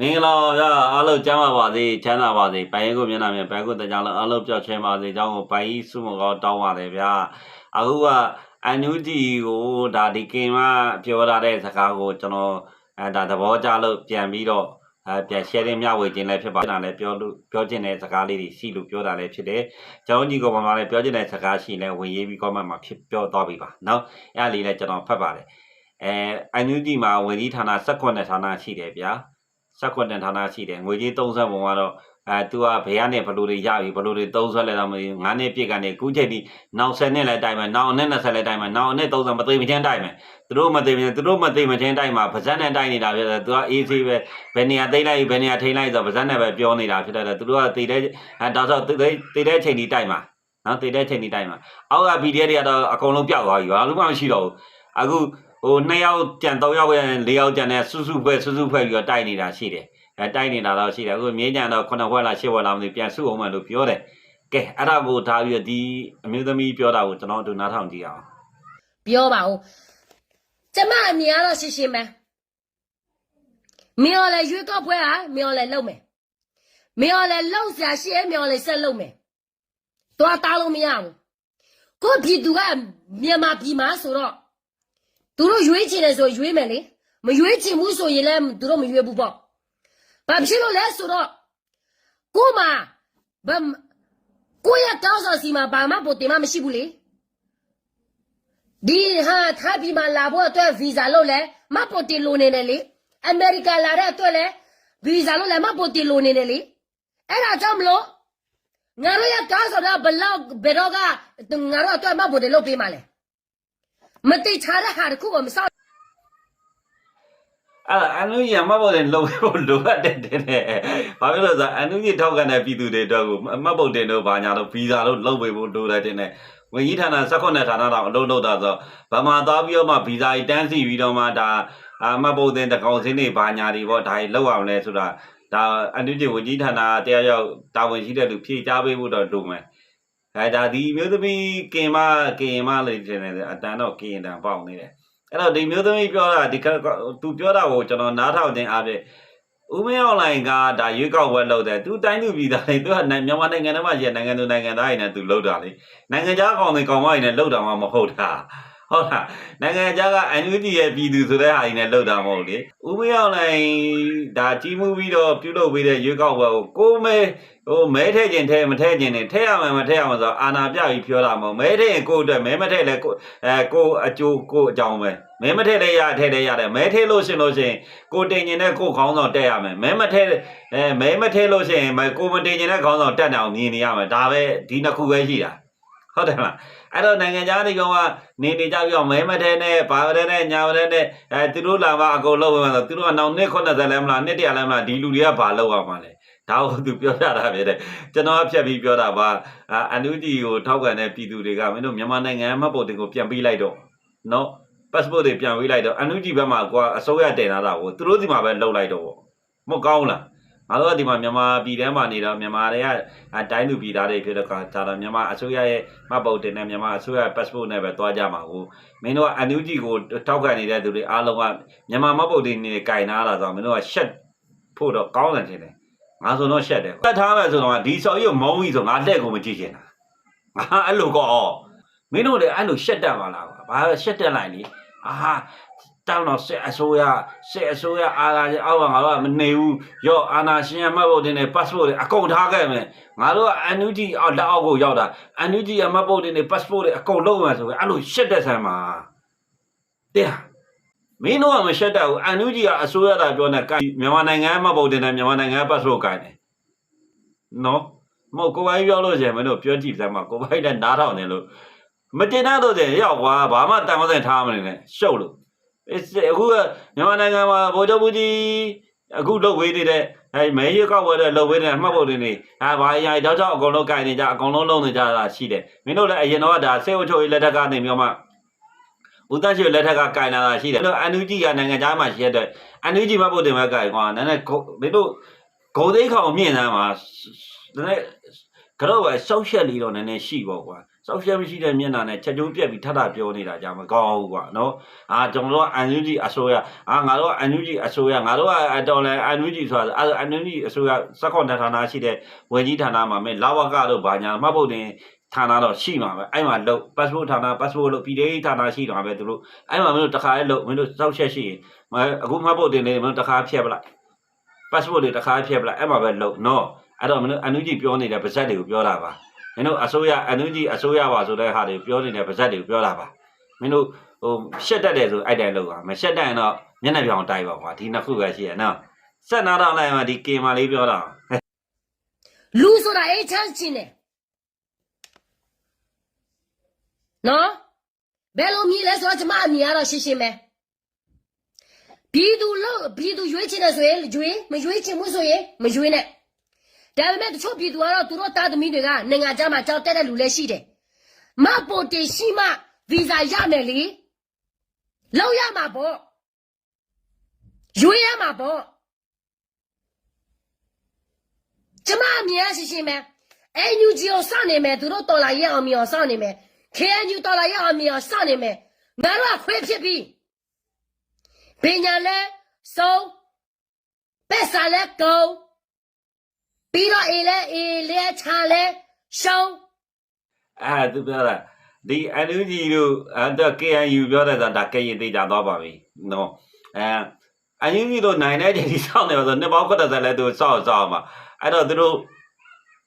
မင်္ဂလာပါဗျာအားလုံးကျမ်းပါပါစေချမ်းသာပါစေပိုင်ရင်ကိုမျက်နှာမြင်ပိုင်ကိုတရားလုံးအားလုံးပျော်ရွှင်ပါစေအကြောင်းကိုပိုင်ကြီးစုမကောတောင်းပါတယ်ဗျာအခုကအန်ယူဂျီကိုဒါဒီကင်မပြောထားတဲ့စကားကိုကျွန်တော်အဲဒါသဘောကျလို့ပြန်ပြီးတော့အဲပြန် sharing မျှဝေခြင်းလည်းဖြစ်ပါတယ်ဒါလည်းပြောလို့ပြောခြင်းတဲ့စကားလေးတွေရှိလို့ပြောတာလည်းဖြစ်တယ်ကျွန်တော်ညီကိုပါမှာလည်းပြောခြင်းတဲ့စကားရှိလဲဝင်ရေးပြီး comment မှာဖြစ်ပြောသွားပြီပါเนาะအဲ့ဒါလေးလည်းကျွန်တော်ဖတ်ပါတယ်အဲအန်ယူဂျီမှာဝင်ကြီးဌာန16ဌာနရှိတယ်ဗျာ ဆက်ကွက်တန်ဌာနရှိတယ်ငွေကြေး30ပုံကတော့အဲ तू ကဘယ်ကနေဘလို့တွေရပြီဘလို့တွေ30လဲတော့မသိဘူး9နှစ်ပြည့်ကနေခုချိန်ထိနောက်10နှစ်လဲတိုင်မယ်နောက်နှစ်20လဲတိုင်မယ်နောက်နှစ်30မသိမချင်းတိုင်မယ်သူတို့မသိမချင်းသူတို့မသိမချင်းတိုင်မှာဗဇက်နဲ့တိုင်နေတာဖြစ်တယ် तू ကအေးဆေးပဲဘယ်နေရာသိမ့်လိုက်ဘယ်နေရာထိမ့်လိုက်ဆိုဗဇက်နဲ့ပဲပြောနေတာဖြစ်တယ်သူတို့ကသိတဲ့အဲဒါဆိုသိတဲ့သိတဲ့ချိန်ထိတိုင်မှာနော်သိတဲ့ချိန်ထိတိုင်မှာအောက်က PDF တွေကတော့အကုန်လုံးပြောက်သွားပြီဘာလို့မှမရှိတော့ဘူးအခု ဟို2ယောက်ကြံ3ယောက်ရဲ့4ယောက်ကြံတဲ့စုစုဖွဲ့စုစုဖွဲ့ပြီးတော့တိုက်နေတာရှိတယ်အဲတိုက်နေတာတော့ရှိတယ်အခုမြင်းကြံတော့9ဖွဲ့လား10ဖွဲ့လားမသိဘူးပြန်စုအောင်မယ်လို့ပြောတယ်ကဲအဲ့ဒါကိုထားပြီးတော့ဒီအမျိုးသမီးပြောတာကိုကျွန်တော်တို့နားထောင်ကြည့်အောင်ပြောပါဦးကျမအမြင်ကတော့ရှင်းရှင်းပဲမင်းရောလည်းရွေးကောက်ပွဲဟာမင်းရောလည်းလုံမယ်မင်းရောလည်းလုံစရာရှိရင်မင်းရောလည်းဆက်လုံမယ်သွားတားလို့မရဘူးကိုယ့်ပြည်သူကမြန်မာပြည်မှာဆိုတော့ သူတို့ရွေးချင်တယ်ဆိုရွေးမယ်လေမရွေးချင်ဘူးဆိုရင်လည်းသူတို့မရွေးဘူးပေါ့ဘာဖြစ်လို့လဲဆိုတော့ကို့မှာဗမ်ကိုယ့်ရဲ့ကောင်းဆောင်စီမှာဘာမှပိုတင်မှမရှိဘူးလေဒီဟာထားပြီးမှလာဖို့အတွက်ဗီဇာလို့လဲမတ်ပိုတီလိုနေတယ်လေအမေရိကန်လာတဲ့အတွက်လဲဗီဇာလို့လဲမတ်ပိုတီလိုနေတယ်လေအဲ့ဒါကြောင့်မလို့ငါတို့ရကားဆိုတာဘလောက်ဘယ်တော့ကငါတို့အတွက်မတ်ပိုတီလုပ်ပေးမှလဲ မတိတ်ချတဲ့ဟာတခုကိုမစောက်အဲ့ဒါအန်နူကြီးကမှတ်ဖို့တင်လုံဖို့လိုအပ်တယ်တဲ့ဘာဖြစ်လို့လဲဆိုတော့အန်နူကြီးထောက်ကန်တဲ့ပြည်သူတွေအတွက်ကိုမှတ်ဖို့တင်တို့ဘာညာတို့ဗီဇာတို့လုပ်ပေးဖို့လိုတယ်တင်တယ်ဝင်ကြီးဌာန16ဌာနတော့အလုပ်လုပ်တာဆိုဗမာသွားပြီးတော့မှဗီဇာကြီးတန်းစီပြီးတော့မှဒါအမှတ်ဖို့တင်တကောင်စင်းတွေဘာညာတွေပေါ့ဒါကြီးလောက်အောင်လဲဆိုတာဒါအန်နူကြီးဝင်ကြီးဌာနတရားရောက်တာဝန်ရှိတဲ့လူဖြည့်ချပေးဖို့တော့လိုမယ် အဲဒါဒီမျိုးသမီးကင်မကင်မလေးတင်တယ်အတန်းတော့ကင်တန်ပေါက်နေတယ်အဲ့တော့ဒီမျိုးသမီးပြောတာဒီကသူပြောတာကိုကျွန်တော်နားထောင်ခြင်းအပြင်ဦးမင်းအွန်လိုင်းကဒါရွေးကောက်ပွဲလုပ်တယ်သူတိုင်းသူပြည်သားတွေသူကနိုင်မြန်မာနိုင်ငံထဲမှာရှိတဲ့နိုင်ငံသူနိုင်ငံသားတွေနဲ့သူလုပ်တာလေနိုင်ငံခြားကောင်တွေကောင်မတွေနဲ့လုပ်တာမှမဟုတ်တာ ဟုတ်လားနိုင်ငံခြားကအန်ယူဂျီရဲ့ပြည်သူဆိုတဲ့ဟာတွေနဲ့လုပ်တာမဟုတ်လေဦးမင်းအွန်လိုင်းဒါကြီးမှုပြီးတော့ပြုလုပ်ပေးတဲ့ရွေးကောက်ပွဲကိုကိုမဲဟိုမဲထဲခြင်းထဲမထဲခြင်းနဲ့ထဲရမှာမထဲရမှာဆိုတော့အာနာပြပြီးပြောတာမဟုတ်မဲထဲရင်ကိုယ့်အတွက်မဲမထဲလဲကိုအဲကိုအကျိုးကိုအကြောင်းပဲမဲမထည့်လဲရထည့်လဲရတယ်မဲထည့်လို့ရှင်လို့ရှင်ကိုတင်ကျင်တဲ့ကိုခေါင်းဆောင်တက်ရမယ်မဲမထည့်အဲမဲမထည့်လို့ရှင်မကိုမတင်ကျင်တဲ့ခေါင်းဆောင်တက်နေအောင်မြင်နေရမယ်ဒါပဲဒီနှစ်ခုပဲရှိတာ ဟုတ်တယ်မလားအဲ့တော့နိုင်ငံခြားတွေကနေနေကြပြီးတော့မဲမထည့်နဲ့ဘာမထည့်နဲ့ညာမထည့်နဲ့အဲသူတို့လာမှအကုန်လုံးပဲဆိုသူတို့ကနောက်နှစ်90လဲမလားနှစ်တရာလဲမလားဒီလူတွေကဘာလောက်အောင်မလဲဒါကိုသူပြောပြတာပဲတဲ့ကျွန်တော်ကဖြတ်ပြီးပြောတာပါအန်နူတီကိုထောက်ကန်တဲ့ပြည်သူတွေကမင်းတို့မြန်မာနိုင်ငံမှတ်ပုံတင်ကိုပြန်ပေးလိုက်တော့နော် passport တွေပြန်ဝေးလိုက်တော့အန်နူဂျီဘက်မှာကွာအစိုးရတင်လာတာကိုသူတို့ဒီမှာပဲလှုပ်လိုက်တော့ဗောမဟုတ်ကောင်းလား ငါတို့ကဒီမှာမြန်မာပြည်ထဲမှာနေတော့မြန်မာတွေကတိုင်းသူပြည်သားတွေဖြစ်တဲ့ခါဒါတော့မြန်မာအစိုးရရဲ့မှတ်ပုံတင်နဲ့မြန်မာအစိုးရ passport နဲ့ပဲတွားကြမှာကိုမင်းတို့ကအန်နူဂျီကိုထောက်ခံနေတဲ့သူတွေအားလုံးကမြန်မာမှတ်ပုံတင်နေကင်နာတာဆိုတော့မင်းတို့ကရှက်ဖို့တော့ကောင်းတယ်ထင်တယ်ငါဆိုတော့ရှက်တယ်ပတ်ထားမယ်ဆိုတော့ဒီစော်ကြီးကိုမုန်းကြီးဆိုငါလက်ကိုမကြည့်ချင်တာငါအဲ့လိုကောမင်းတို့လည်းအဲ့လိုရှက်တတ်ပါလားဘာရှက်တက်လိုက်လေအာ တောင်းတော့ဆက်အစိုးရဆက်အစိုးရအာလာအောက်ကငါတို့ကမနေဘူးရော့အာနာရှင်ရမှတ်ဖို့တင်တဲ့ passport တွေအကုန်ထားခဲ့မယ်ငါတို့ကအန်ယူဂျီအောက်လက်အောက်ကိုရောက်တာအန်ယူဂျီရမှတ်ဖို့တင်တဲ့ passport တွေအကုန်လုံးမယ်ဆိုပြီးအဲ့လိုရှက်တဲ့ဆံမှာတဲ့မင်းတို့ကမရှက်တတ်ဘူးအန်ယူဂျီကအစိုးရတာပြောနေမြန်မာနိုင်ငံမှတ်ဖို့တင်တဲ့မြန်မာနိုင်ငံ passport ကိုင်တယ်နော်မဟုတ်ကိုယ်ပိုင်ပြောလို့ရှိရင်မင်းတို့ပြောကြည့်စမ်းပါကိုယ်ပိုင်နဲ့နားထောင်နေလို့မတင်တော့တဲ့ရောက်ကွာဘာမှတန်မစင်ထားမနေနဲ့ရှုပ်လို့ အခုကမြန်မာနိုင်ငံမှာဗိုလ်ချုပ်ဘူးကြီးအခုလုတ်ဝေးနေတဲ့အဲမဲရကောက်ဝဲတဲ့လုတ်ဝေးတဲ့မှတ်ဖို့တွေနေအဲဘာအရာတောက်ချောက်အကုန်လုံးကင်နေကြအကုန်လုံးလုံးနေကြတာရှိတယ်မင်းတို့လည်းအရင်တော့ဒါစေဝချိုရေးလက်ထက်ကနေမျိုးမှဦးတန်းရှိလက်ထက်ကကင်လာတာရှိတယ်အဲ့တော့အန်ယူဂျီကနိုင်ငံခြားမှာရှိရတဲ့အန်ယူဂျီမှတ်ဖို့တင်မဲ့ကင်ကွာနည်းနည်းမင်းတို့ဂုံသိန်းခေါင်မြင့်စမ်းမှာနည်းနည်းကတော့ပဲရှောက်ရှက်လေးတော့နည်းနည်းရှိပေါ့ကွာ စောက်ရှက်မရှိတဲ့မျက်နှာနဲ့ချက်ကျုံးပြက်ပြီးထပ်ထပြောနေတာကြမကောင်းဘူးကွာနော်အာကျွန်တော်တို့ကအန်ယူဂျီအစိုးရအာငါတို့ကအန်ယူဂျီအစိုးရငါတို့ကအတော်လဲအန်ယူဂျီဆိုတာအန်ယူဂျီအစိုးရစက်ခွန်ဌာနရှိတဲ့ဝန်ကြီးဌာနမှာမဲ့လာဝကတို့ဘာညာမှတ်ဖို့တင်ဌာနတော့ရှိမှာပဲအဲ့မှာလို့ passport ဌာန passport လို့ပြည်ထောင်ဌာနရှိတာပဲသူတို့အဲ့မှာမင်းတို့တခါလေးလို့မင်းတို့စောက်ရှက်ရှိရင်မအခုမှတ်ဖို့တင်နေမင်းတို့တခါဖြတ်ပလိုက် passport တွေတခါဖြတ်ပလိုက်အဲ့မှာပဲလို့နော်အဲ့တော့မင်းတို့အန်ယူဂျီပြောနေတဲ့ပါဇက်တွေကိုပြောတာပါ မင်းတို့အစိုးရအန်ယူဂျီအစိုးရပါဆိုတဲ့ဟာတွေပြောနေတဲ့ပါဇက်တွေကိုပြောတာပါမင်းတို့ဟိုရှက်တက်တယ်ဆိုအဲ့တိုင်းလောက်ပါမရှက်တက်ရင်တော့မျက်နှာပြောင်တိုက်ပါကွာဒီနှစ်ခုပဲရှိရနော်ဆက်နာတော့လိုက်မှဒီကင်မာလေးပြောတာလူဆိုတာအေးချမ်းချင်းတယ်နော်ဘယ်လိုမြည်လဲဆိုတော့ကျမအမြင်ကတော့ရှင်းရှင်းပဲပြည်သူလို့ပြည်သူရွေးချင်တယ်ဆိုရင်ရွေးမရွေးချင်ဘူးဆိုရင်မရွေးနဲ့ ဒါပေမဲ့တချို့ပြည်သူကတော့သူတို့တာသမီတွေကနိုင်ငံခြားမှာကြောက်တက်တဲ့လူလည်းရှိတယ်မပေါ်တင်ရှိမှဗီဇာရမယ်လေလောက်ရမှာပေါ့ရွေးရမှာပေါ့ကျမအမြင်အရှင်းရှင်းပဲအဲညူဂျီကိုစောင့်နေမယ်သူတို့တော်လာရအောင်မြော်စောင့်နေမယ် KNU တော်လာရအောင်မြော်စောင့်နေမယ်ငါတို့ကခွေးဖြစ်ပြီပညာလဲစုံပက်စာလဲကုံ ပြီးတော့အေးလဲအေးလဲချာလဲရှုံးအဲ့သူပြောတာဒီအန်ယူဂျီတို့အဲ့တော့ KNU ပြောတဲ့ဆိုတာကရင်သေးကြသွားပါပြီနော်အဲအန်ယူဂျီတို့နိုင်တဲ့ချိန်ကြီးစောင့်နေပါဆိုနှစ်ပေါင်း90လဲသူစောင့်စောင့်မှာအဲ့တော့သူတို့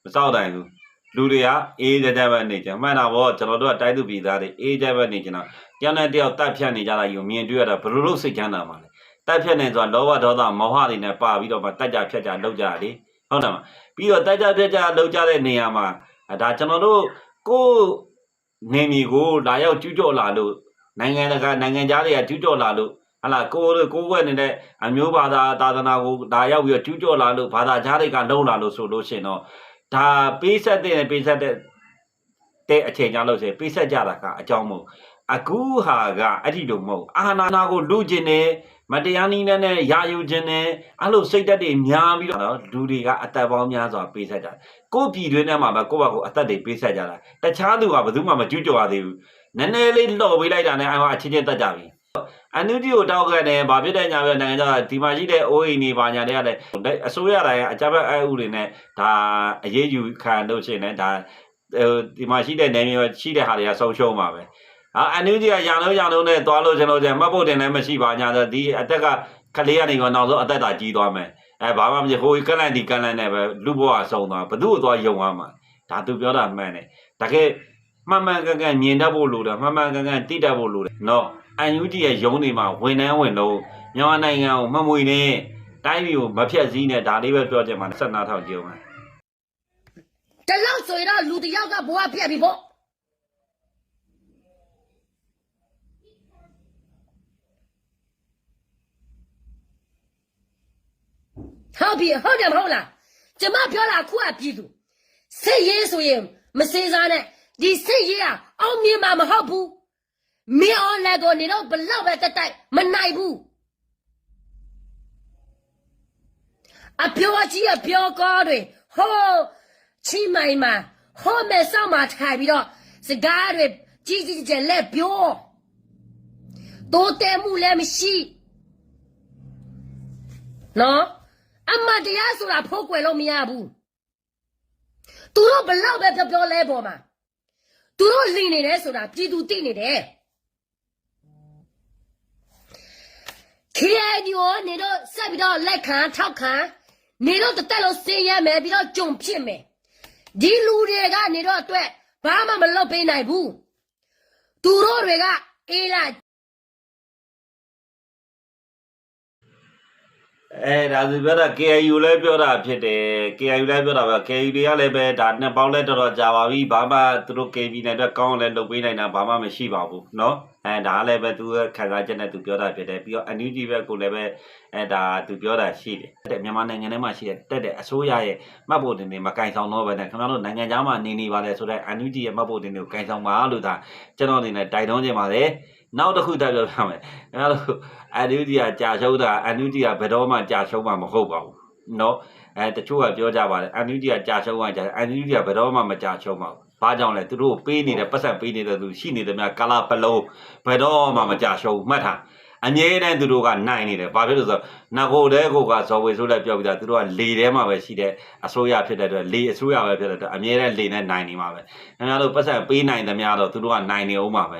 မစောင့်နိုင်ဘူးလူတွေကအေးကြကြပဲနေကြမှန်တာဗောကျွန်တော်တို့ကတိုက်သူပြည်သားတွေအေးကြပဲနေကြတော့ကျန်တဲ့တယောက်တက်ဖြတ်နေကြတာယူမြင်တွေ့ရတာဘယ်လိုလုပ်စိတ်ချမ်းသာမှာလဲတက်ဖြတ်နေဆိုတာလောဘဒေါသမောဟတွေနဲ့ပါပြီးတော့မှတက်ကြဖြတ်ကြလောက်ကြတယ် ဟုတ်တယ်မပြီးတော့တက်ကြဖြတ်ကြလောက်ကြတဲ့နေရာမှာဒါကျွန်တော်တို့ကိုယ်နေမီကိုလာရောက်ကျူးကျော်လာလို့နိုင်ငံတကာနိုင်ငံသားတွေကကျူးကျော်လာလို့ဟလာကိုယ်တို့ကိုယ်ွက်နေတဲ့အမျိုးဘာသာသာသနာကိုဒါရောက်ပြီးတော့ကျူးကျော်လာလို့ဘာသာကြားတွေကလုံလာလို့ဆိုလို့ရှိရင်တော့ဒါပေးဆက်တဲ့ပေးဆက်တဲ့တဲ့အချိန်ကြောင့်လို့ဆိုရင်ပေးဆက်ကြတာကအကြောင်းမဟုတ်အခုဟာကအဲ့ဒီလိုမဟုတ်အာနာနာကိုလူကျင်တယ် မတရားနည်းနဲ့နဲ့ရာယူခြင်းနဲ့အဲ့လိုစိတ်သက်တွေများပြီးတော့လူတွေကအသက်ပေါင်းများစွာပေးဆက်ကြတယ်ကိုယ့်ပြည်တွင်းထဲမှာပဲကိုယ့်ဘာကိုအသက်တွေပေးဆက်ကြတာတခြားသူကဘယ်သူမှမကြွကြော်ရသေးဘူးနည်းနည်းလေးလှော်ပေးလိုက်တာနဲ့အချင်းချင်းတက်ကြပြီအန်နူတီကိုတောက်ခဲ့တယ်ဗာပြတဲ့ညာပဲနိုင်ငံခြားဒီမှာရှိတဲ့အိုးအိမ်တွေဗာညာတွေကလည်းအစိုးရတိုင်းအကြမ်းဖက်အအုတွေနဲ့ဒါအရေးယူခံလို့ရှိရင်လည်းဒါဟိုဒီမှာရှိတဲ့နေမျိုးရှိတဲ့ဟာတွေကဆုံးရှုံးပါပဲ အာအန်နူတီကရံလုံးရံလုံးနဲ့သွားလို့ကျွန်တော်ကျမှတ်ဖို့တင်လည်းမရှိပါညာဆိုဒီအသက်ကကလေးကနေကနောက်ဆုံးအသက်တာကြီးသွားမယ်အဲဘာမှမဖြစ်ဟိုကလန်ဒီကလန်နဲ့ပဲလူဘဝဆုံးသွားဘသူ့ကိုသွားယုံရမှာဒါသူပြောတာမှန်တယ်တကယ်မှန်မှန်ကန်ကန်မြင်တတ်ဖို့လိုတယ်မှန်မှန်ကန်ကန်သိတတ်ဖို့လိုတယ်နော်အန်ယူတီရဲ့ယုံနေမှာဝန်နှန်းဝင်လို့မြန်မာနိုင်ငံကိုမမွေနဲ့တိုင်းပြည်ကိုမဖြတ်စည်းနဲ့ဒါလေးပဲပြောချင်မှာဆက်နာထောင်ကြည့်အောင်တလောက်ဆိုရင်တော့လူတစ်ယောက်ကဘဝပြက်ပြီပေါ့ ဟုတ်ပြီဟုတ်တယ်မဟုတ်လားကျမပြောတာအခုကပြည်သူစိတ်ရေးဆိုရင်မစင်စားနဲ့ဒီစိတ်ရေးကအောင်မြင်မှာမဟုတ်ဘူးမင်းအောင်လည်းတော့နေတော့ဘလောက်ပဲတက်တိုက်မနိုင်ဘူးအပြောကြီးအပြောကောတွေဟောချီမိုင်မှာဟောမဲဆောက်မှာထိုင်ပြီးတော့စကားတွေကြီးကြီးကျယ်လက်ပြောတိုးတဲမှုလည်းမရှိနော် အမတ်တရားဆိုတာဖိုးကွယ်လို့မရဘူးသူတို့ဘလောက်ပဲပြောပြောလဲပေါ်မှာသူတို့လင်နေတယ်ဆိုတာပြည်သူသိနေတယ် KNU နေတော့ဆက်ပြီးတော့လက်ခံထောက်ခံနေတော့တစ်သက်လုံးစင်ရမယ်ပြီးတော့ကြုံဖြစ်မယ်ဒီလူတွေကနေတော့အတွက်ဘာမှမလုပ်ပေးနိုင်ဘူးသူတို့တွေကအေးလာ အဲဒါဆိုပြောတာ KIU လည်းပြောတာဖြစ်တယ် KIU လည်းပြောတာပဲ KIU တွေကလည်းပဲဒါနှစ်ပေါင်းလဲတော်တော်ကြာပါပြီဘာမှသူတို့ KB နဲ့အတွက်ကောင်းလည်းလုပ်ပေးနိုင်တာဘာမှမရှိပါဘူးเนาะအဲဒါလည်းပဲသူရဲ့ခံစားချက်နဲ့သူပြောတာဖြစ်တယ်ပြီးတော့ NUG ဘက်ကိုလည်းပဲအဲဒါသူပြောတာရှိတယ်တဲ့မြန်မာနိုင်ငံထဲမှာရှိတဲ့တက်တဲ့အစိုးရရဲ့မှတ်ဖို့တင်တွေမကင်ဆောင်တော့ပဲနဲ့ခင်ဗျားတို့နိုင်ငံသားမှာနေနေပါလေဆိုတော့ NUG ရဲ့မှတ်ဖို့တင်တွေကိုကင်ဆောင်ပါလို့ဒါကျွန်တော်အနေနဲ့တိုက်တွန်းချင်ပါတယ် နောက်တစ်ခုတက်ပြောပြမယ်နောက်တစ်ခုအန်ယူဒီကကြာရှုံးတာအန်ယူဒီကဘယ်တော့မှကြာရှုံးမှာမဟုတ်ပါဘူးနော်အဲတချို့ကပြောကြပါတယ်အန်ယူဒီကကြာရှုံးသွားကြတယ်အန်ယူဒီကဘယ်တော့မှမကြာရှုံးပါဘူးဘာကြောင့်လဲသူတို့ပေးနေတဲ့ပတ်စံပေးနေတဲ့သူရှိနေသမျှကာလာပလုံးဘယ်တော့မှမကြာရှုံးမှတ်ထားအမြဲတမ်းသူတို့ကနိုင်နေတယ်ဘာဖြစ်လို့ဆိုတော့နဂိုတဲ့ကိုကဇော်ဝေဆိုးလက်ပြောပြီးသားသူတို့ကလေထဲမှာပဲရှိတဲ့အစိုးရဖြစ်တဲ့အတွက်လေအစိုးရပဲဖြစ်တဲ့အတွက်အမြဲတမ်းလေနဲ့နိုင်နေမှာပဲခင်ဗျားတို့ပတ်စံပေးနိုင်သမျှတော့သူတို့ကနိုင်နေအောင်မှာပဲ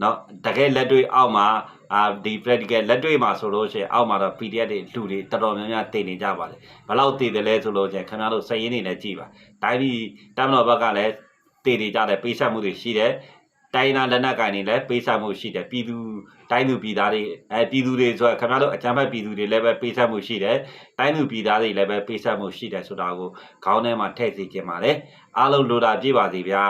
เนาะတကယ်လက်တွေ့အောက်မှာအာဒီ practical လက်တွေ့မှာဆိုလို့ရှိရင်အောက်မှာတော့ PDF တွေလူတွေတော်တော်များများတည်နေကြပါတယ်ဘယ်လောက်တည်တယ်လဲဆိုလို့ရှိရင်ခင်ဗျားတို့စည်ရင်းနေနဲ့ကြည်ပါတိုင်းပြည်တမန်တော်ဘက်ကလည်းတည်နေကြတယ်ပေးဆက်မှုတွေရှိတယ်တိုင်းနာလက်နက်ကင်တွေလည်းပေးဆက်မှုရှိတယ်ပြည်သူတိုင်းသူပြည်သားတွေအဲပြည်သူတွေဆိုတော့ခင်ဗျားတို့အကြမ်းဖက်ပြည်သူတွေလည်းပဲပေးဆက်မှုရှိတယ်တိုင်းသူပြည်သားတွေလည်းပဲပေးဆက်မှုရှိတယ်ဆိုတာကိုခေါင်းထဲမှာထည့်စီခြင်းပါတယ်အားလုံးလိုတာပြည့်ပါစေဗျာ